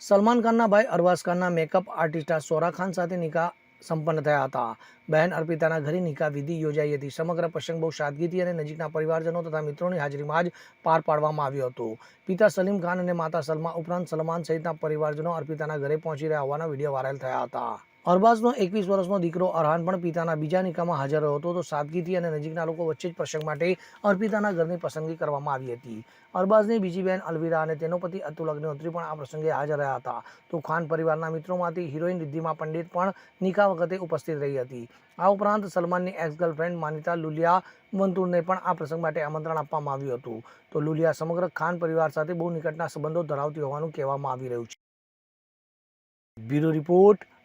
સલમાન ખાનના ભાઈ અરવાઝ ખાનના મેકઅપ આર્ટિસ્ટ સોરા ખાન સાથે નિકાહ સંપન્ન થયા હતા. બહેન અર્પિતાના ઘરે નિકાહ વિધિ યોજાઈ હતી. સમગ્ર પ્રસંગ બહુ સાદગીથી અને નજીકના પરિવારજનો તથા મિત્રોની હાજરીમાં જ પાર પાડવામાં આવ્યો હતો. પિતા સલીમ ખાન અને માતા સલમા ઉપરાંત સલમાન સહિતના પરિવારજનો અર્પિતાના ઘરે પહોંચી રહ્યા હોવાના વીડિયો વાયરલ થયા હતા. અરબાઝનો એકવીસ વર્ષનો દીકરો અરહાન પણ પિતાના બીજા નિકામાં હાજર હતો. તો સાદગીથી અને નજીકના લોકો વચ્ચે જ પ્રસંગ માટે અર્પિતાના ઘરની પસંદગી કરવામાં આવી હતી. અરબાઝની બીજી બહેન અલવીરા અને તેનો પતિ અતુલ અગ્નિહોત્રી પણ આ પ્રસંગે હાજર રહ્યા હતા. તો ખાન પરિવારના મિત્રોમાંથી હિરોઈન રિદ્ધિમા પંડિત પણ નિકાહ વખતે ઉપસ્થિત રહી હતી. આ ઉપરાંત સલમાનની એક્સ ગર્લફ્રેન્ડ માનિતા લુલિયા વંતુરને પણ આ પ્રસંગ માટે આમંત્રણ આપવામાં આવ્યું હતું. તો લુલિયા સમગ્ર ખાન પરિવાર સાથે બહુ નિકટના સંબંધો ધરાવતી હોવાનું કહેવામાં આવી રહ્યું છે. Bureau report